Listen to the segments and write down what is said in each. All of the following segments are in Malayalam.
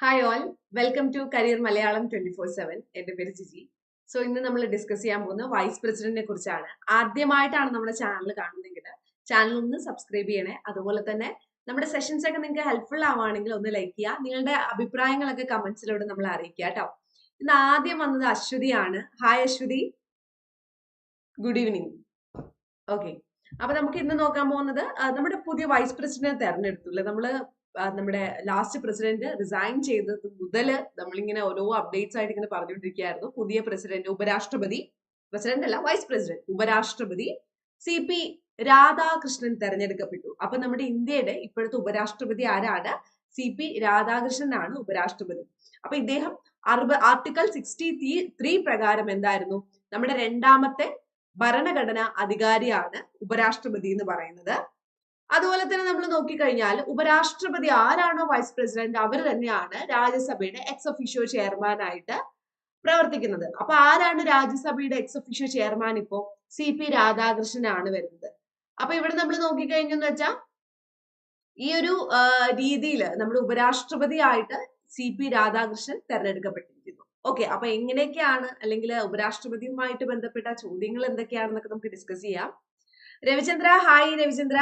Hi all welcome to career Malayalam twenty four seven എന്റെ പേര് ജിജി. സോ ഇന്ന് നമ്മൾ ഡിസ്കസ് ചെയ്യാൻ പോകുന്ന വൈസ് പ്രസിഡന്റിനെ കുറിച്ചാണ്. ആദ്യമായിട്ടാണ് നമ്മുടെ ചാനൽ കാണുന്നതെങ്കിൽ ചാനൽ ഒന്ന് സബ്സ്ക്രൈബ് ചെയ്യണേ. അതുപോലെ തന്നെ നമ്മുടെ സെഷൻസ് ഒക്കെ നിങ്ങൾക്ക് ഹെൽപ്ഫുൾ ആവുകയാണെങ്കിൽ ഒന്ന് ലൈക്ക് ചെയ്യുക. നിങ്ങളുടെ അഭിപ്രായങ്ങളൊക്കെ കമന്റ്സിലൂടെ നമ്മൾ അറിയിക്കുക കേട്ടോ. ഇന്ന് ആദ്യം വന്നത് അശ്വതിയാണ് hi Aswathi. Good evening okay അപ്പൊ നമുക്ക് ഇന്ന് നോക്കാൻ പോകുന്നത് നമ്മുടെ പുതിയ വൈസ് പ്രസിഡന്റ് തെരഞ്ഞെടുത്തു. അല്ലെ? നമ്മൾ നമ്മുടെ ലാസ്റ്റ് പ്രസിഡന്റ് റിസൈൻ ചെയ്തത് മുതൽ നമ്മളിങ്ങനെ ഓരോ അപ്ഡേറ്റ്സ് ആയിട്ട് ഇങ്ങനെ പറഞ്ഞുകൊണ്ടിരിക്കുകയായിരുന്നു. പുതിയ പ്രസിഡന്റ് ഉപരാഷ്ട്രപതി പ്രസിഡന്റ് അല്ല വൈസ് പ്രസിഡന്റ് ഉപരാഷ്ട്രപതി സി പി രാധാകൃഷ്ണൻ തെരഞ്ഞെടുക്കപ്പെട്ടു. അപ്പൊ നമ്മുടെ ഇന്ത്യയുടെ ഇപ്പോഴത്തെ ഉപരാഷ്ട്രപതി ആരാണ്? സി പി രാധാകൃഷ്ണനാണ് ഉപരാഷ്ട്രപതി. അപ്പൊ ഇദ്ദേഹം അറുപ ആർട്ടിക്കൽ സിക്സ്റ്റി ത്രീ പ്രകാരം എന്തായിരുന്നു? നമ്മുടെ രണ്ടാമത്തെ ഭരണഘടനാ അധികാരിയാണ് ഉപരാഷ്ട്രപതി എന്ന് പറയുന്നത്. അതുപോലെ തന്നെ നമ്മൾ നോക്കിക്കഴിഞ്ഞാൽ ഉപരാഷ്ട്രപതി ആരാണോ വൈസ് പ്രസിഡന്റ് അവർ തന്നെയാണ് രാജ്യസഭയുടെ എക്സ് ഒഫീഷ്യോ ചെയർമാൻ ആയിട്ട് പ്രവർത്തിക്കുന്നത്. അപ്പൊ ആരാണ് രാജ്യസഭയുടെ എക്സ് ഒഫീഷ്യോ ചെയർമാൻ ഇപ്പോ? സി പി രാധാകൃഷ്ണനാണ് വരുന്നത്. അപ്പൊ ഇവിടെ നമ്മൾ നോക്കിക്കഴിഞ്ഞെന്ന് വെച്ചാൽ ഈ ഒരു രീതിയിൽ നമ്മൾ ഉപരാഷ്ട്രപതി ആയിട്ട് സി പി രാധാകൃഷ്ണൻ തെരഞ്ഞെടുക്കപ്പെട്ടിരിക്കുന്നു. ഓക്കെ അപ്പൊ എങ്ങനെയൊക്കെയാണ് അല്ലെങ്കിൽ ഉപരാഷ്ട്രപതിയുമായിട്ട് ബന്ധപ്പെട്ട ചോദ്യങ്ങൾ എന്തൊക്കെയാണെന്നൊക്കെ നമുക്ക് ഡിസ്കസ് ചെയ്യാം. രവിചന്ദ്ര ഹായ് രവിചന്ദ്ര.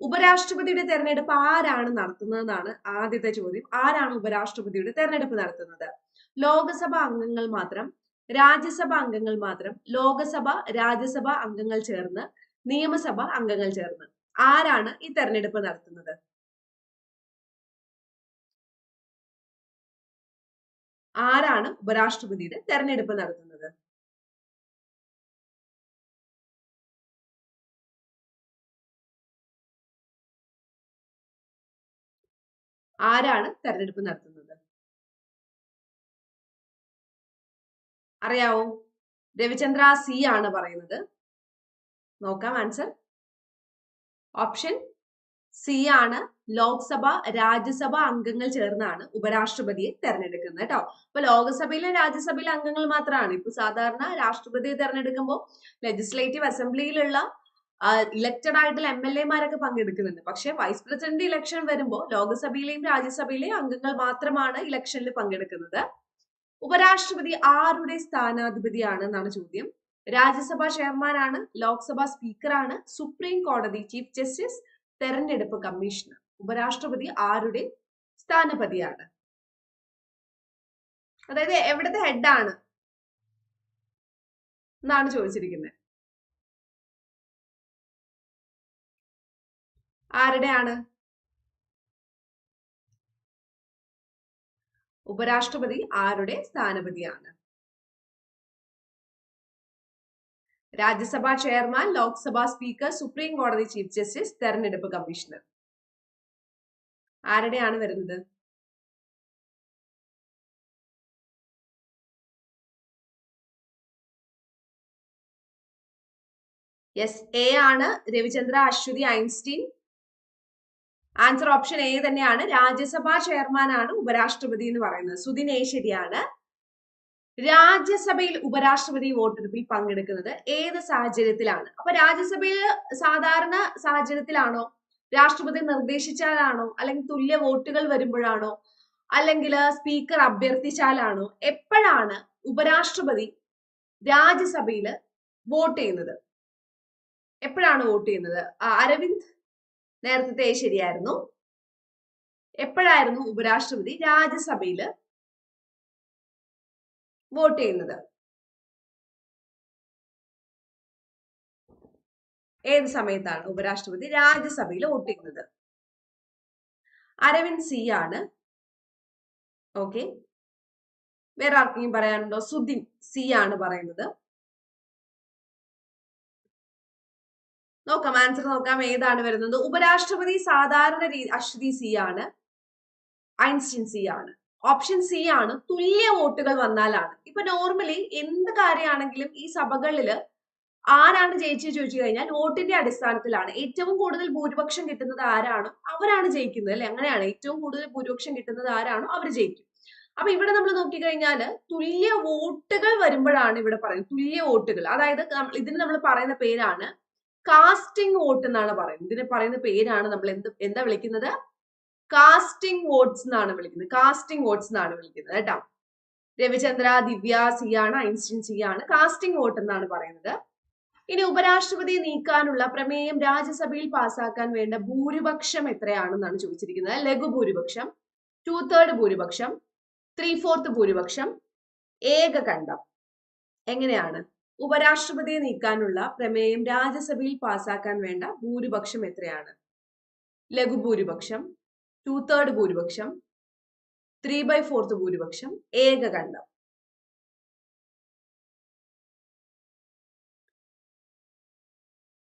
ഉപരാഷ്ട്രപതിയുടെ തെരഞ്ഞെടുപ്പ് ആരാണ് നടത്തുന്നതെന്നാണ് ആദ്യത്തെ ചോദ്യം. ആരാണ് ഉപരാഷ്ട്രപതിയുടെ തെരഞ്ഞെടുപ്പ് നടത്തുന്നത്? ലോകസഭ അംഗങ്ങൾ മാത്രം രാജ്യസഭ അംഗങ്ങൾ മാത്രം ലോകസഭ രാജ്യസഭ അംഗങ്ങൾ ചേർന്ന് നിയമസഭ അംഗങ്ങൾ ചേർന്ന് ആരാണ് ഈ തെരഞ്ഞെടുപ്പ് നടത്തുന്നത്? ആരാണ് ഉപരാഷ്ട്രപതിയുടെ തെരഞ്ഞെടുപ്പ് നടത്തുന്നത്? ആരാണ് തെരഞ്ഞെടുപ്പ് നടത്തുന്നത്? അറിയാവോ? രവിചന്ദ്ര സി ആണ് പറയുന്നത്. നോക്കാം ആൻസർ. ഓപ്ഷൻ സി ആണ്. ലോക്സഭ രാജ്യസഭ അംഗങ്ങൾ ചേർന്നാണ് ഉപരാഷ്ട്രപതിയെ തെരഞ്ഞെടുക്കുന്നത് കേട്ടോ. അപ്പൊ ലോകസഭയിലെ രാജ്യസഭയിലെ അംഗങ്ങൾ മാത്രമാണ്. ഇപ്പൊ സാധാരണ രാഷ്ട്രപതിയെ തെരഞ്ഞെടുക്കുമ്പോൾ ലെജിസ്ലേറ്റീവ് അസംബ്ലിയിലുള്ള ഇലക്റ്റഡ് ആയിട്ടുള്ള എം എൽ എമാരൊക്കെ പങ്കെടുക്കുന്നുണ്ട്. പക്ഷെ വൈസ് പ്രസിഡന്റ് ഇലക്ഷൻ വരുമ്പോൾ ലോകസഭയിലെയും രാജ്യസഭയിലെയും അംഗങ്ങൾ മാത്രമാണ് ഇലക്ഷനിൽ പങ്കെടുക്കുന്നത്. ഉപരാഷ്ട്രപതി ആരുടെ സ്ഥാനാധിപതിയാണ് എന്നാണ് ചോദ്യം. രാജ്യസഭാ ചെയർമാനാണ് ലോക്സഭാ സ്പീക്കറാണ് സുപ്രീം കോടതി ചീഫ് ജസ്റ്റിസ് തെരഞ്ഞെടുപ്പ് കമ്മീഷണർ. ഉപരാഷ്ട്രപതി ആരുടെ സ്ഥാനപതിയാണ്? അതായത് എവിടുത്തെ ഹെഡാണ് എന്നാണ് ചോദിച്ചിരിക്കുന്നത്. ആരുടെയാണ്? ഉപരാഷ്ട്രപതി ആരുടെ സ്ഥാനപതിയാണ്? Rajya Sabha chairman Lok Sabha speaker supreme കോടതി ചീഫ് ജസ്റ്റിസ് തെരഞ്ഞെടുപ്പ് കമ്മീഷണർ. ആരുടെയാണ് വരുന്നത്? യെസ് എ ആണ് Ravichandra Aswathi Einstein. Answer option A തന്നെയാണ്. രാജ്യസഭാ ചെയർമാനാണ് ഉപരാഷ്ട്രപതി എന്ന് പറയുന്നത്. സുദിൻ എ ശരിയാണ്. രാജ്യസഭയിൽ ഉപരാഷ്ട്രപതി വോട്ടെടുപ്പിൽ പങ്കെടുക്കുന്നത് ഏത് സാഹചര്യത്തിലാണ്? അപ്പൊ രാജ്യസഭയിൽ സാധാരണ സാഹചര്യത്തിലാണോ? രാഷ്ട്രപതി നിർദ്ദേശിച്ചാലാണോ? അല്ലെങ്കിൽ തുല്യ വോട്ടുകൾ വരുമ്പോഴാണോ? അല്ലെങ്കിൽ സ്പീക്കർ അഭ്യർത്ഥിച്ചാലാണോ? എപ്പോഴാണ് ഉപരാഷ്ട്രപതി രാജ്യസഭയിൽ വോട്ട് ചെയ്യുന്നത്? എപ്പോഴാണ് വോട്ട് ചെയ്യുന്നത്? അരവിന്ദ്? നേരത്തെ ശരിയായിരുന്നു. എപ്പോഴായിരുന്നു ഉപരാഷ്ട്രപതി രാജ്യസഭയിൽ വോട്ട് ചെയ്യുന്നത്? ഏത് സമയത്താണ് ഉപരാഷ്ട്രപതി രാജ്യസഭയിൽ വോട്ട് ചെയ്യുന്നത്? അരവിന്ദ് സി ആണ്. ഓക്കെ. വേറെ ആർക്കെങ്കിലും പറയാനുണ്ടോ? സുദിൻ സി ആണ് പറയുന്നത്. നോക്കാം ആൻസർ നോക്കാം ഏതാണ് വരുന്നത്? ഉപരാഷ്ട്രപതി സാധാരണ രീതി അശ്വതി സി ആണ്. ഐൻസ്റ്റീൻ സി ആണ്. ഓപ്ഷൻ സി ആണ്. തുല്യ വോട്ടുകൾ വന്നാലാണ്. ഇപ്പൊ നോർമലി എന്ത് കാര്യമാണെങ്കിലും ഈ സഭകളിൽ ആരാണ് ജയിച്ചു ചോദിച്ചു കഴിഞ്ഞാൽ വോട്ടിന്റെ അടിസ്ഥാനത്തിലാണ്. ഏറ്റവും കൂടുതൽ ഭൂരിപക്ഷം കിട്ടുന്നത് ആരാണോ അവരാണ് ജയിക്കുന്നത് അല്ലെ? അങ്ങനെയാണ്. ഏറ്റവും കൂടുതൽ ഭൂരിപക്ഷം കിട്ടുന്നത് ആരാണോ അവർ ജയിക്കും. അപ്പൊ ഇവിടെ നമ്മൾ നോക്കിക്കഴിഞ്ഞാൽ തുല്യ വോട്ടുകൾ വരുമ്പോഴാണ് ഇവിടെ പറയുന്നത്. തുല്യ വോട്ടുകൾ. അതായത് ഇതിന് നമ്മൾ പറയുന്ന പേരാണ് കാസ്റ്റിംഗ് വോട്ട് എന്നാണ് പറയുന്നത്. ഇതിന് പറയുന്ന പേരാണ് നമ്മൾ എന്ത് എന്താ വിളിക്കുന്നത്? കാസ്റ്റിംഗ് വോട്ട്സ് എന്നാണ് വിളിക്കുന്നത്. കാസ്റ്റിംഗ് വോട്ട്സ് എന്നാണ് വിളിക്കുന്നത് കേട്ടോ. രവിചന്ദ്ര ദിവ്യ സിയാണ് ഐൻസ്റ്റീൻ സിയാണ് കാസ്റ്റിംഗ് വോട്ട് എന്നാണ് പറയുന്നത്. ഇനി ഉപരാഷ്ട്രപതി നീക്കാനുള്ള പ്രമേയം രാജ്യസഭയിൽ പാസാക്കാൻ വേണ്ട ഭൂരിപക്ഷം എത്രയാണെന്നാണ് ചോദിച്ചിരിക്കുന്നത്. ലഘു ഭൂരിപക്ഷം ടു തേർഡ് ഭൂരിപക്ഷം ത്രീ ഫോർത്ത് ഭൂരിപക്ഷം ഏകകണ്ഠം. എങ്ങനെയാണ്? ഉപരാഷ്ട്രപതിയെ നീക്കാനുള്ള പ്രമേയം രാജ്യസഭയിൽ പാസാക്കാൻ വേണ്ട ഭൂരിപക്ഷം എത്രയാണ്? ലഘുഭൂരിപക്ഷം ടു തേർഡ് ഭൂരിപക്ഷം ത്രീ ബൈ ഫോർത്ത് ഭൂരിപക്ഷം ഏകകണ്ഠം.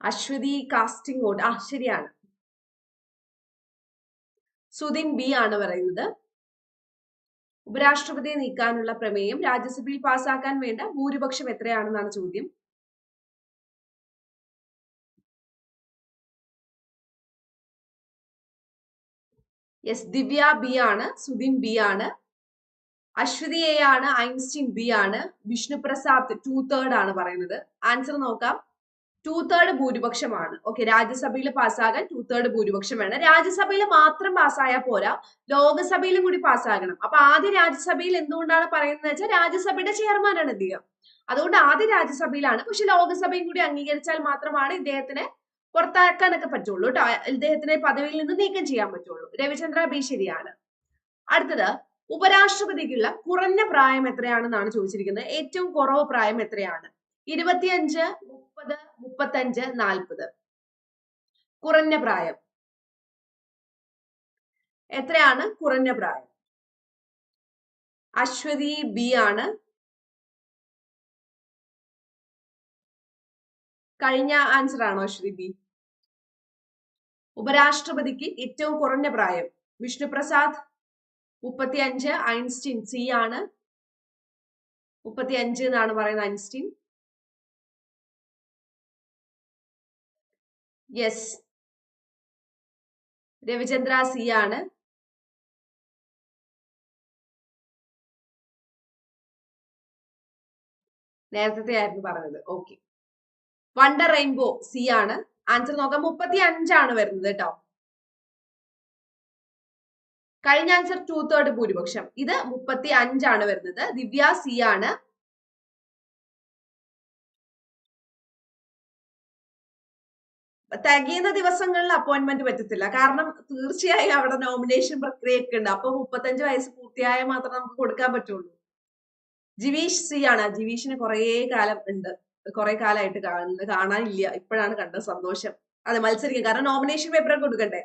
അശ്വതി കാസ്റ്റിംഗ് വോട്ട് ആ ശരിയാണ്. സുദിൻ ബി ആണ് പറയുന്നത്. ഉപരാഷ്ട്രപതിയെ നീക്കാനുള്ള പ്രമേയം രാജ്യസഭയിൽ പാസാക്കാൻ വേണ്ട ഭൂരിപക്ഷം എത്രയാണെന്നാണ് ചോദ്യം. എസ് ദിവ്യ ബി ആണ് സുദിൻ ബി ആണ് അശ്വതി എ ആണ് ഐൻസ്റ്റീൻ ബി ആണ് വിഷ്ണുപ്രസാദ് ടു തേർഡ് ആണ് പറയുന്നത്. ആൻസർ നോക്കാം. To third ഭൂരിപക്ഷമാണ്. ഓക്കെ രാജ്യസഭയിൽ പാസ്സാകാൻ ടു തേർഡ് ഭൂരിപക്ഷം വേണം. രാജ്യസഭയിൽ മാത്രം പാസ്സായാൽ പോരാ. ലോകസഭയിലും കൂടി പാസ്സാകണം. അപ്പൊ ആദ്യ രാജ്യസഭയിൽ എന്തുകൊണ്ടാണ് പറയുന്നത് വെച്ചാൽ രാജ്യസഭയുടെ ചെയർമാനാണ് ഇദ്ദേഹം അതുകൊണ്ട് ആദ്യ രാജ്യസഭയിലാണ്. പക്ഷെ ലോകസഭയും കൂടി അംഗീകരിച്ചാൽ മാത്രമാണ് ഇദ്ദേഹത്തിന് പുറത്താക്കാനൊക്കെ പറ്റുള്ളൂ കേട്ടോ. ഇദ്ദേഹത്തിനെ പദവിയിൽ നിന്ന് നീക്കം ചെയ്യാൻ പറ്റുള്ളൂ. രവിചന്ദ്ര ബി ശരിയാണ്. അടുത്തത് ഉപരാഷ്ട്രപതിക്കുള്ള കുറഞ്ഞ പ്രായം എത്രയാണെന്നാണ് ചോദിച്ചിരിക്കുന്നത്. ഏറ്റവും കുറവ് പ്രായം എത്രയാണ്? ഇരുപത്തിയഞ്ച് മുപ്പത് മുപ്പത്തഞ്ച് നാൽപ്പത്. കുറഞ്ഞ പ്രായം. എത്രയാണ്? കുറഞ്ഞ പ്രായം. അശ്വതി ബി ആണ്. കഴിഞ്ഞ ആൻസർ ആണോ അശ്വതി ബി? ഉപരാഷ്ട്രപതിക്ക് ഏറ്റവും കുറഞ്ഞ പ്രായം. വിഷ്ണുപ്രസാദ് മുപ്പത്തി അഞ്ച് ഐൻസ്റ്റീൻ സി ആണ്. മുപ്പത്തി അഞ്ച് എന്നാണ് പറയുന്നത് ഐൻസ്റ്റീൻ. യെസ് രവിചന്ദ്ര സി ആണ്. നേരത്തെ ആയിരുന്നു പറഞ്ഞത്. ഓക്കെ വണ്ടർ റെയിൻബോ സി ആണ്. ആൻസർ നോക്കാം. മുപ്പത്തി അഞ്ചാണ് വരുന്നത് കേട്ടോ. കഴിഞ്ഞ ആൻസർ ടു തേർഡ് ഭൂരിപക്ഷം. ഇത് മുപ്പത്തി അഞ്ചാണ് വരുന്നത്. ദിവ്യ സി ആണ്. തികയുന്ന ദിവസങ്ങളിൽ അപ്പോയിന്റ്മെന്റ് പറ്റത്തില്ല. കാരണം തീർച്ചയായും അവിടെ നോമിനേഷൻ പ്രക്രിയയൊക്കെ ഉണ്ട്. അപ്പൊ മുപ്പത്തഞ്ച് വയസ്സ് പൂർത്തിയായാൽ മാത്രം നമുക്ക് കൊടുക്കാൻ പറ്റുള്ളൂ. ജിവീഷ് സി ആണ് ജിവീഷിന് കുറേ കാലം ഉണ്ട്. കുറെ കാലമായിട്ട് കാണാനില്ല. ഇപ്പോഴാണ് കണ്ടത് സന്തോഷം. അതെ മത്സരിക്കും. കാരണം നോമിനേഷൻ പേപ്പർ കൊടുക്കണ്ടേ?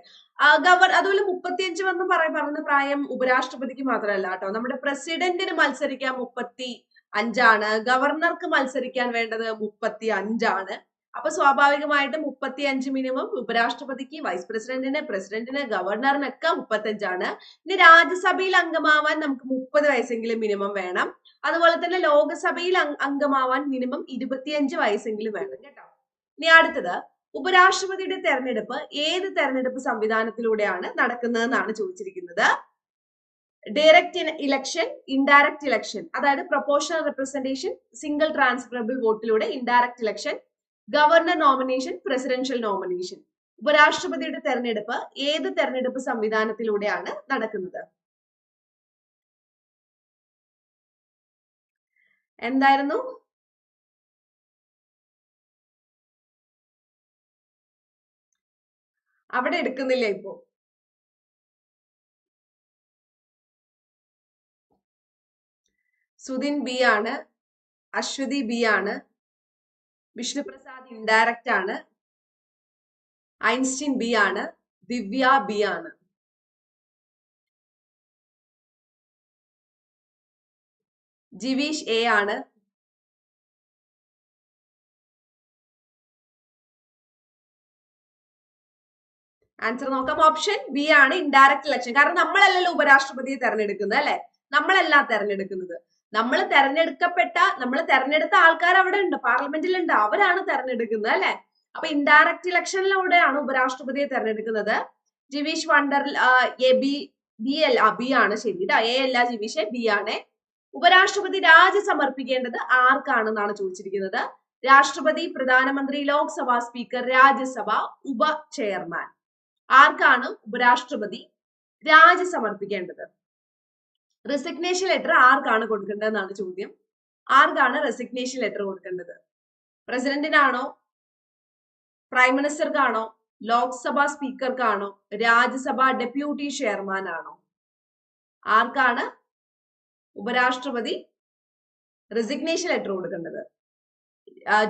ഗവർ അതുപോലെ മുപ്പത്തിയഞ്ച് വന്ന് പറയുന്ന പ്രായം ഉപരാഷ്ട്രപതിക്ക് മാത്രമല്ല കേട്ടോ. നമ്മുടെ പ്രസിഡന്റിന് മത്സരിക്കാൻ മുപ്പത്തി അഞ്ചാണ് ഗവർണർക്ക് മത്സരിക്കാൻ വേണ്ടത് മുപ്പത്തി അഞ്ചാണ് അപ്പൊ സ്വാഭാവികമായിട്ട് മുപ്പത്തി അഞ്ച് മിനിമം ഉപരാഷ്ട്രപതിക്ക് വൈസ് പ്രസിഡന്റിന് പ്രസിഡന്റിന് ഗവർണറിനൊക്കെ മുപ്പത്തഞ്ചാണ് ഇനി രാജ്യസഭയിൽ അംഗമാവാൻ നമുക്ക് മുപ്പത് വയസ്സെങ്കിലും മിനിമം വേണം. അതുപോലെ തന്നെ ലോകസഭയിൽ അംഗമാവാൻ മിനിമം ഇരുപത്തിയഞ്ച് വയസ്സെങ്കിലും വേണം കേട്ടോ. ഇനി അടുത്തത് ഉപരാഷ്ട്രപതിയുടെ തെരഞ്ഞെടുപ്പ് ഏത് തെരഞ്ഞെടുപ്പ് സംവിധാനത്തിലൂടെയാണ് നടക്കുന്നതെന്നാണ് ചോദിച്ചിരിക്കുന്നത്. ഡയറക്റ്റ് ഇലക്ഷൻ ഇൻഡയറക്റ്റ് ഇലക്ഷൻ അതായത് proportional representation single transferable വോട്ടിലൂടെ indirect election governor nomination presidential nomination. ഉപരാഷ്ട്രപതിയുടെ തെരഞ്ഞെടുപ്പ് ഏത് തെരഞ്ഞെടുപ്പ് സംവിധാനത്തിലൂടെയാണ് നടക്കുന്നത്? എന്തായിരുന്നു? അവിടെ എടുക്കുന്നില്ല ഇപ്പോ. സുദിൻ ബി ആണ് അശ്വതി ബി ആണ് വിഷ്ണുപ്രസാദ് ഇൻഡയറക്റ്റ് ആണ്. ഐൻസ്റ്റീൻ ബി ആണ്. ദിവ്യ ബി ആണ്. ജിവീഷ് എ ആണ്. ആൻസർ നോക്കാം. ഓപ്ഷൻ ബി ആണ് ഇൻഡയറക്റ്റ് ഇലക്ഷൻ കാരണം നമ്മളല്ലല്ലോ ഉപരാഷ്ട്രപതിയെ തെരഞ്ഞെടുക്കുന്നത് അല്ലെ? നമ്മളല്ല തെരഞ്ഞെടുക്കുന്നത്. നമ്മൾ തെരഞ്ഞെടുക്കപ്പെട്ട നമ്മൾ തെരഞ്ഞെടുത്ത ആൾക്കാർ അവിടെ ഉണ്ട് പാർലമെന്റിലുണ്ട് അവരാണ് തെരഞ്ഞെടുക്കുന്നത് അല്ലെ? അപ്പൊ ഇൻഡയറക്റ്റ് ഇലക്ഷനിലൂടെയാണ് ഉപരാഷ്ട്രപതിയെ തെരഞ്ഞെടുക്കുന്നത്. Jiveesh wonder A B B L B ആണ് ശരി എ അല്ല ജിവീഷ് ബി ആണ്. ഉപരാഷ്ട്രപതി രാജി സമർപ്പിക്കേണ്ടത് ആർക്കാണെന്നാണ് ചോദിച്ചിരിക്കുന്നത്. രാഷ്ട്രപതി പ്രധാനമന്ത്രി ലോക്സഭാ സ്പീക്കർ രാജ്യസഭ ഉപ ചെയർമാൻ. ആർക്കാണ് ഉപരാഷ്ട്രപതി രാജി സമർപ്പിക്കേണ്ടത്? റെസിഗ്നേഷൻ ലെറ്റർ ആർക്കാണ് കൊടുക്കേണ്ടതെന്നാണ് ചോദ്യം. ആർക്കാണ് റെസിഗ്നേഷൻ ലെറ്റർ കൊടുക്കേണ്ടത്? പ്രസിഡന്റിനാണോ? പ്രൈം മിനിസ്റ്റർക്കാണോ ലോക്സഭാ സ്പീക്കർക്കാണോ? രാജ്യസഭാ ഡെപ്യൂട്ടി ചെയർമാൻ ആണോ ആർക്കാണ് ഉപരാഷ്ട്രപതി റെസിഗ്നേഷൻ ലെറ്റർ കൊടുക്കേണ്ടത്?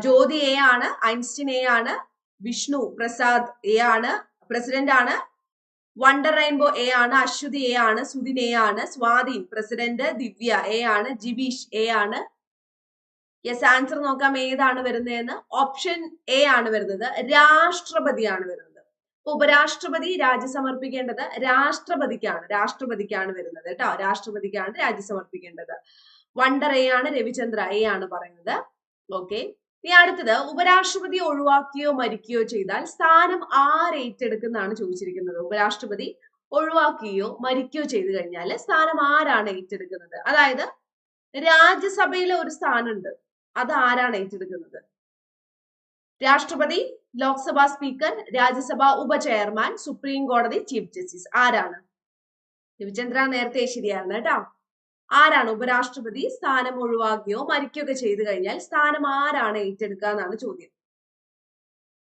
ജ്യോതി എ ആണ് ഐൻസ്റ്റീൻ എ ആണ് വിഷ്ണു പ്രസാദ് എ ആണ് പ്രസിഡന്റ് ആണ് വണ്ടർ റെയിൻബോ എ ആണ് അശ്വതി എ ആണ് സുധിൻ എ ആണ് സ്വാധീൻ പ്രസിഡന്റ് ദിവ്യ എ ആണ് ജിബീഷ് എ ആണ്. യെസ് ആൻസർ നോക്കാം ഏതാണ് വരുന്നതെന്ന്. ഓപ്ഷൻ എ ആണ് വരുന്നത്. രാഷ്ട്രപതിയാണ് വരുന്നത്. ഉപരാഷ്ട്രപതി രാജ്യ സമർപ്പിക്കേണ്ടത് രാഷ്ട്രപതിക്കാണ് രാഷ്ട്രപതിക്കാണ് വരുന്നത് കേട്ടോ. രാഷ്ട്രപതിക്കാണ് രാജ്യ സമർപ്പിക്കേണ്ടത്. വണ്ടർ എ ആണ് രവിചന്ദ്ര എ ആണ് പറയുന്നത്. ഓക്കെ ഇനി അടുത്തത് ഉപരാഷ്ട്രപതി ഒഴിവാക്കിയോ മരിക്കുകയോ ചെയ്താൽ സ്ഥാനം ആര് ഏറ്റെടുക്കുന്നതാണ് ചോദിച്ചിരിക്കുന്നത്. ഉപരാഷ്ട്രപതി ഒഴിവാക്കുകയോ മരിക്കുകയോ ചെയ്തു കഴിഞ്ഞാൽ സ്ഥാനം ആരാണ് ഏറ്റെടുക്കുന്നത്? അതായത് രാജ്യസഭയിലെ ഒരു സ്ഥാനമുണ്ട്. അത് ആരാണ് ഏറ്റെടുക്കുന്നത്? രാഷ്ട്രപതി ലോക്സഭാ സ്പീക്കർ രാജ്യസഭ ഉപചെയർമാൻ സുപ്രീം കോടതി ചീഫ് ജസ്റ്റിസ് ആരാണ്? രവിചന്ദ്ര നേരത്തെ ശരിയായിരുന്നു കേട്ടോ. ആരാണ് ഉപരാഷ്ട്രപതി? സ്ഥാനം ഒഴിവാക്കുകയോ മരിക്കുകയോ ചെയ്തു കഴിഞ്ഞാൽ സ്ഥാനം ആരാണ് ഏറ്റെടുക്കുക എന്നാണ് ചോദ്യം.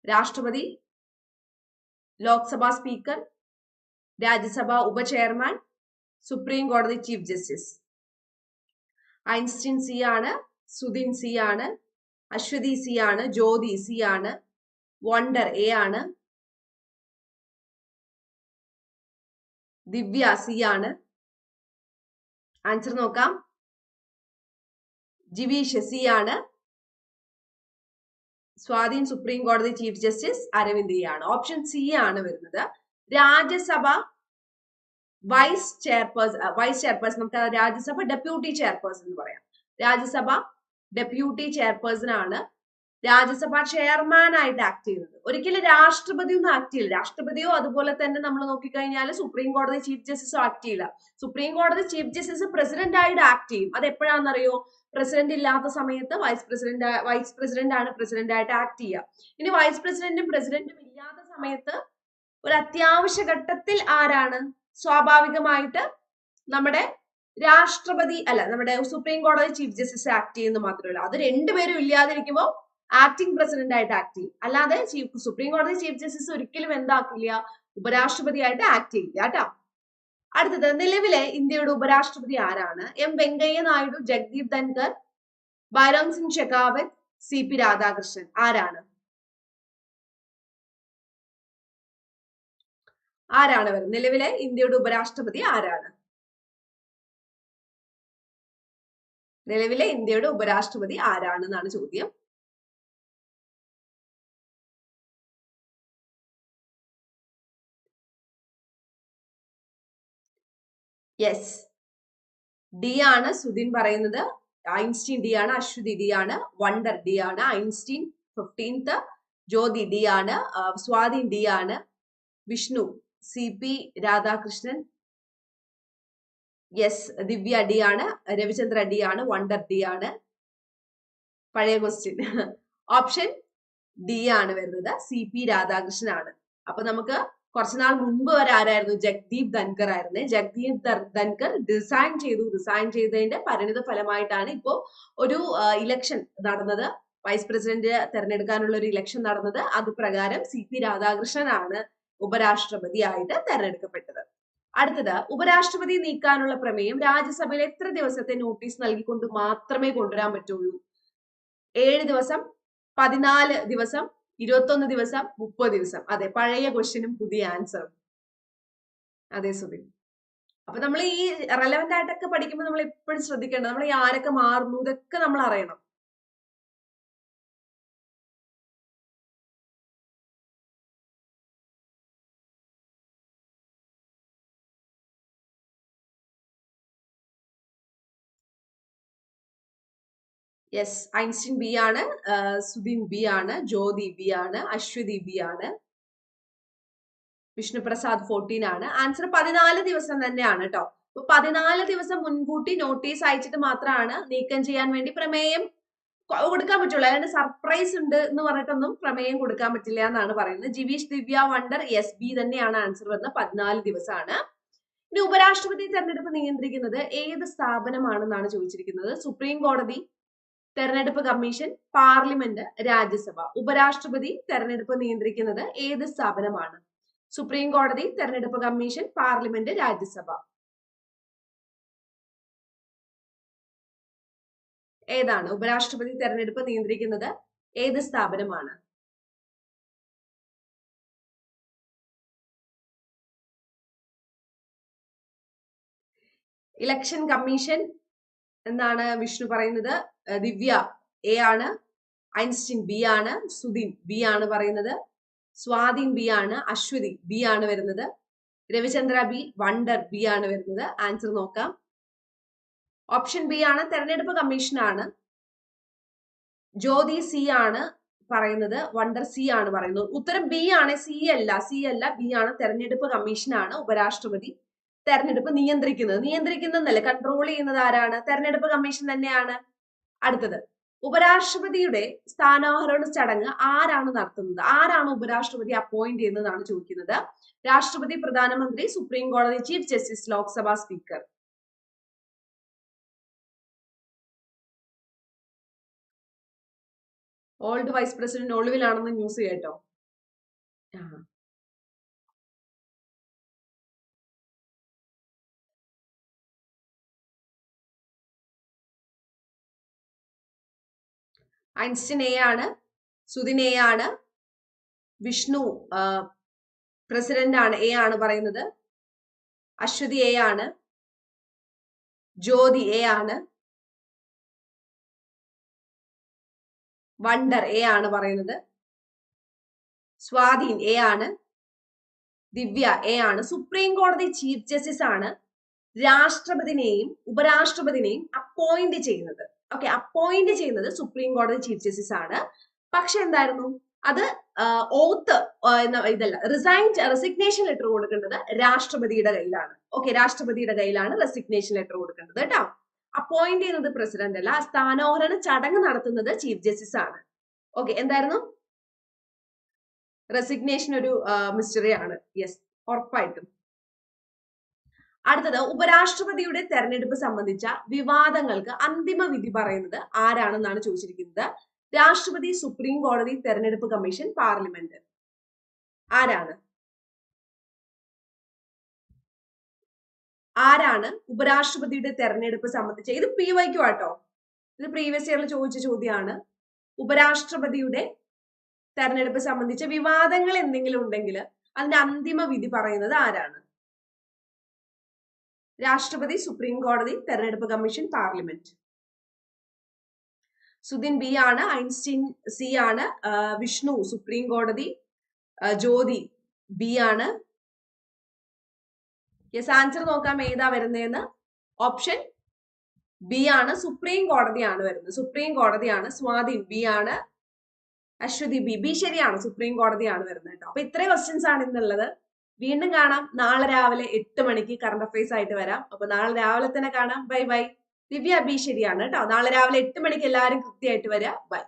രാഷ്ട്രപതി ലോക്സഭാ സ്പീക്കർ രാജ്യസഭാ ഉപചെയർമാൻ സുപ്രീം കോടതി ചീഫ് ജസ്റ്റിസ്. ഐൻസ്റ്റീൻ സി ആണ് സുദിൻ സി ആണ് അശ്വതി സി ആണ് ജ്യോതി സി ആണ് വണ്ടർ എ ആണ് ദിവ്യ സി ആണ് ആൻസർ നോക്കാം. ജിവി ആണ്. സ്വാധീൻ സുപ്രീം കോടതി ചീഫ് ജസ്റ്റിസ് അരവിന്ദ് ആണ്. ഓപ്ഷൻ സി ആണ് വരുന്നത്. രാജ്യസഭ വൈസ് ചെയർപേഴ്സ് വൈസ് ചെയർപേഴ്സൺ നമുക്ക് രാജ്യസഭ ഡെപ്യൂട്ടി ചെയർപേഴ്സൺ എന്ന് പറയാം. രാജ്യസഭ ഡെപ്യൂട്ടി ചെയർപേഴ്സൺ ആണ്. രാജ്യസഭ ചെയർമാൻ ആയിട്ട് ആക്ട് ചെയ്യുന്നത്. ഒരിക്കലും രാഷ്ട്രപതി ഒന്നും ആക്ട് ചെയ്യില്ല. രാഷ്ട്രപതിയോ അതുപോലെ തന്നെ നമ്മൾ നോക്കിക്കഴിഞ്ഞാൽ സുപ്രീം കോടതി ചീഫ് ജസ്റ്റിസോ ആക്ട് ചെയ്യില്ല. സുപ്രീം കോടതി ചീഫ് ജസ്റ്റിസ് പ്രസിഡന്റ് ആയിട്ട് ആക്ട് ചെയ്യും. അത് എപ്പോഴാണെന്നറിയോ പ്രസിഡന്റ് ഇല്ലാത്ത സമയത്ത് വൈസ് പ്രസിഡന്റ് വൈസ് പ്രസിഡന്റ് ആണ് പ്രസിഡന്റ് ആയിട്ട് ആക്ട് ചെയ്യുക. ഇനി വൈസ് പ്രസിഡന്റും പ്രസിഡന്റും ഇല്ലാത്ത സമയത്ത് ഒരു അത്യാവശ്യ ഘട്ടത്തിൽ ആരാണ്? സ്വാഭാവികമായിട്ട് നമ്മുടെ രാഷ്ട്രപതി അല്ല നമ്മുടെ സുപ്രീം കോടതി ചീഫ് ജസ്റ്റിസ് ആക്ട് ചെയ്യുന്നത് മാത്രമല്ല. അത് രണ്ടുപേരും ഇല്ലാതിരിക്കുമ്പോൾ ആക്ടിംഗ് പ്രസിഡന്റ് ആയിട്ട് ആക്ട് ചെയ്യും. അല്ലാതെ ചീഫ് സുപ്രീം കോടതി ചീഫ് ജസ്റ്റിസ് ഒരിക്കലും എന്താക്കില്ല. ഉപരാഷ്ട്രപതിയായിട്ട് ആക്ട് ചെയ്യില്ല കേട്ടോ. അടുത്തത് നിലവിലെ ഇന്ത്യയുടെ ഉപരാഷ്ട്രപതി ആരാണ്? M Venkaiah Naidu Jagdeep Dhankhar Bhairon Singh Shekhawat C P Radhakrishnan ആരാണ്? ആരാണ് അവർ നിലവിലെ ഇന്ത്യയുടെ ഉപരാഷ്ട്രപതി ആരാണ്? നിലവിലെ ഇന്ത്യയുടെ ഉപരാഷ്ട്രപതി ആരാണെന്നാണ് ചോദ്യം. യെസ് ഡി ആണ് സുധിൻ പറയുന്നത്. ഐൻസ്റ്റീൻ ഡി ആണ് അശ്വതി ഡി ആണ് വണ്ടർ ഡി ആണ് ഐൻസ്റ്റീൻ ഫിഫ്റ്റീൻത്ത് ജ്യോതി ഡി ആണ് സ്വാതി ഡി ആണ് Vishnu C P Radhakrishnan. Yes Divya D ആണ് രവിചന്ദ്ര ഡി ആണ് വണ്ടർ ഡി ആണ്. പഴയ ക്വസ്റ്റ്യൻ ഓപ്ഷൻ ഡി ആണ് വരുന്നത് സി പി രാധാകൃഷ്ണൻ ആണ്. അപ്പൊ നമുക്ക് കുറച്ചുനാൾ മുൻപ് വരെ ആരായിരുന്നു? ജഗ്ദീപ് ധൻകർ ആയിരുന്നു. ജഗ്ദീപ് ധൻകർ റിസൈൻ ചെയ്തു. റിസൈൻ ചെയ്തതിന്റെ പരിണിത ഫലമായിട്ടാണ് ഇപ്പോ ഒരു ഇലക്ഷൻ നടന്നത്. വൈസ് പ്രസിഡന്റ് തെരഞ്ഞെടുക്കാനുള്ള ഒരു ഇലക്ഷൻ നടന്നത്. അത് പ്രകാരം സി പി രാധാകൃഷ്ണനാണ് ഉപരാഷ്ട്രപതിയായിട്ട് തെരഞ്ഞെടുക്കപ്പെട്ടത്. അടുത്തത് ഉപരാഷ്ട്രപതി നീക്കാനുള്ള പ്രമേയം രാജ്യസഭയിൽ എത്ര ദിവസത്തെ നോട്ടീസ് നൽകിക്കൊണ്ട് മാത്രമേ കൊണ്ടുവരാൻ പറ്റുള്ളൂ? ഏഴ് ദിവസം പതിനാല് ദിവസം ഇരുപത്തൊന്ന് ദിവസം മുപ്പത് ദിവസം. അതെ പഴയ ക്വസ്റ്റ്യനും പുതിയ ആൻസറും അതെ സുബിൻ അപ്പൊ നമ്മൾ ഈ റെലവെന്റ് ആയിട്ടൊക്കെ പഠിക്കുമ്പോൾ നമ്മൾ എപ്പോഴും ശ്രദ്ധിക്കേണ്ടത് നമ്മൾ ഈ ആരൊക്കെ മാറുന്നു ഇതൊക്കെ നമ്മൾ അറിയണം യെസ് ഐൻസ്റ്റീൻ ബി ആണ്. ആ, ബി ആണ്. ജ്യോതി ബി ആണ്. അശ്വതി ബി ആണ്. വിഷ്ണുപ്രസാദ് ഫോർട്ടീൻ ആണ്. ആൻസർ പതിനാല് ദിവസം തന്നെയാണ് കേട്ടോ അപ്പൊ പതിനാല് ദിവസം മുൻകൂട്ടി നോട്ടീസ് അയച്ചിട്ട് മാത്രമാണ് നീക്കം ചെയ്യാൻ വേണ്ടി പ്രമേയം കൊടുക്കാൻ പറ്റുള്ളൂ. അല്ലാണ്ട് സർപ്രൈസ് ഉണ്ട് എന്ന് പറഞ്ഞിട്ടൊന്നും പ്രമേയം കൊടുക്കാൻ പറ്റില്ല എന്നാണ് പറയുന്നത്. Jiveesh Divya wonder yes B തന്നെയാണ് ആൻസർ വരുന്നത് പതിനാല് ദിവസമാണ്. ഇനി ഉപരാഷ്ട്രപതി തെരഞ്ഞെടുപ്പ് നിയന്ത്രിക്കുന്നത് ഏത് സ്ഥാപനമാണെന്നാണ് ചോദിച്ചിരിക്കുന്നത്. സുപ്രീം കോടതി തെരഞ്ഞെടുപ്പ് കമ്മീഷൻ പാർലമെന്റ് രാജ്യസഭ. ഉപരാഷ്ട്രപതി തെരഞ്ഞെടുപ്പ് നിയന്ത്രിക്കുന്നത് ഏത് സ്ഥാപനമാണ്? സുപ്രീം കോടതി തെരഞ്ഞെടുപ്പ് കമ്മീഷൻ പാർലമെന്റ് രാജ്യസഭ. ഏതാണ്? ഉപരാഷ്ട്രപതി തെരഞ്ഞെടുപ്പ് നിയന്ത്രിക്കുന്നത് ഏത് സ്ഥാപനമാണ്? ഇലക്ഷൻ കമ്മീഷൻ എന്നാണ് വിഷ്ണു പറയുന്നത്? ദിവ്യ എ ആണ് ഐൻസ്റ്റീൻ ബി ആണ് സുധീൻ ബി ആണ് പറയുന്നത് സ്വാധീൻ ബി ആണ് അശ്വതി ബി ആണ് വരുന്നത് രവിചന്ദ്ര ബി വണ്ടർ ബി ആണ് വരുന്നത്. ആൻസർ നോക്കാം. ഓപ്ഷൻ ബി ആണ് തെരഞ്ഞെടുപ്പ് കമ്മീഷൻ ആണ് ജ്യോതി സി ആണ് പറയുന്നത് വണ്ടർ സി ആണ് പറയുന്നത്. ഉത്തരം ബി ആണ് സി അല്ല സി അല്ല ബി ആണ് തെരഞ്ഞെടുപ്പ് കമ്മീഷൻ ആണ് ഉപരാഷ്ട്രപതി തെരഞ്ഞെടുപ്പ് നിയന്ത്രിക്കുന്നത്. നിയന്ത്രിക്കുന്നതല്ല കൺട്രോൾ ചെയ്യുന്നത് ആരാണ്? തെരഞ്ഞെടുപ്പ് കമ്മീഷൻ തന്നെയാണ് അടുത്തത്. ഉപരാഷ്ട്രപതിയുടെ സ്ഥാനാരോഹണ ചടങ്ങ് ആരാണ് നടത്തുന്നത്? ആരാണ് ഉപരാഷ്ട്രപതി അപ്പോയിന്റ് ചെയ്യുന്നതാണ് ചോദിക്കുന്നത്. രാഷ്ട്രപതി പ്രധാനമന്ത്രി സുപ്രീം കോടതി chief justice Lok Sabha speaker. Old vice president ഒളിവിലാണെന്ന് news കേട്ടോ? എ ആണ് വിഷ്ണു പ്രസിഡന്റ് ആണ് എ ആണ് പറയുന്നത് അശ്വതി എ ആണ് ജ്യോതി എ ആണ് വണ്ടർ എ ആണ് പറയുന്നത് സ്വാധീൻ എ ആണ് ദിവ്യ എ ആണ് സുപ്രീം കോടതി ചീഫ് ജസ്റ്റിസ് ആണ് രാഷ്ട്രപതിനെയും ഉപരാഷ്ട്രപതിനെയും അപ്പോയിന്റ് ചെയ്യുന്നത്. ഓക്കെ അപ്പോയിന്റ് ചെയ്യുന്നത് സുപ്രീം കോടതി ചീഫ് ജസ്റ്റിസ് ആണ്. പക്ഷെ എന്തായിരുന്നു? അത് ഓത്ത് ഇതല്ല റിസൈൻ റെസിഗ്നേഷൻ ലെറ്റർ കൊടുക്കേണ്ടത് രാഷ്ട്രപതിയുടെ കയ്യിലാണ്. ഓക്കെ രാഷ്ട്രപതിയുടെ കയ്യിലാണ് റെസിഗ്നേഷൻ ലെറ്റർ കൊടുക്കേണ്ടത് കേട്ടോ. അപ്പോയിന്റ് ചെയ്യുന്നത് പ്രസിഡന്റ് അല്ല സ്ഥാനോഹരണ ചടങ്ങ് നടത്തുന്നത് ചീഫ് ജസ്റ്റിസ് ആണ്. ഓക്കെ എന്തായിരുന്നു? റെസിഗ്നേഷൻ ഒരു മിസ്റ്ററി ആണ്. യെസ് ഉറപ്പായിട്ടും. അടുത്തത് ഉപരാഷ്ട്രപതിയുടെ തെരഞ്ഞെടുപ്പ് സംബന്ധിച്ച വിവാദങ്ങൾക്ക് അന്തിമ വിധി പറയുന്നത് ആരാണെന്നാണ് ചോദിച്ചിരിക്കുന്നത്? രാഷ്ട്രപതി സുപ്രീം കോടതി തെരഞ്ഞെടുപ്പ് കമ്മീഷൻ പാർലമെന്റ്. ആരാണ്? ആരാണ് ഉപരാഷ്ട്രപതിയുടെ തെരഞ്ഞെടുപ്പ് സംബന്ധിച്ച? ഇത് പി വൈക്കു ആട്ടോ. ഇത് പ്രീവിയസ് ഇയറിൽ ചോദിച്ച ചോദ്യമാണ്. ഉപരാഷ്ട്രപതിയുടെ തെരഞ്ഞെടുപ്പ് സംബന്ധിച്ച വിവാദങ്ങൾ എന്തെങ്കിലും ഉണ്ടെങ്കിൽ അതിന്റെ അന്തിമ വിധി പറയുന്നത് ആരാണ്? രാഷ്ട്രപതി സുപ്രീം കോടതി തെരഞ്ഞെടുപ്പ് കമ്മീഷൻ പാർലമെന്റ്. സുദിൻ ബി ആണ് ഐൻസ്റ്റീൻ സി ആണ് വിഷ്ണു സുപ്രീം കോടതി ജ്യോതി ബി ആണ്. യെസ് ആൻസർ നോക്കാം ഏതാ വരുന്നതെന്ന് ഓപ്ഷൻ ബി ആണ് സുപ്രീം കോടതിയാണ് വരുന്നത്. സുപ്രീം കോടതിയാണ് സ്വാതി ബി ആണ് അശ്വതി ബി. ബി ശരിയാണ് സുപ്രീം കോടതിയാണ് വരുന്നത് കേട്ടോ. അപ്പൊ ഇത്രയും ക്വസ്റ്റ്യൻസ് ആണ് ഇന്നുള്ളത്. വീണ്ടും കാണാം. നാളെ രാവിലെ എട്ട് മണിക്ക് കറണ്ട് അഫയേഴ്സ് ആയിട്ട് വരാം. അപ്പൊ നാളെ രാവിലെ തന്നെ കാണാം. ബൈ ബൈ ദിവ്യ ബി ശരിയാണ് കേട്ടോ. നാളെ രാവിലെ എട്ട് മണിക്ക് എല്ലാവരും കൃത്യമായിട്ട് വരിക ബൈ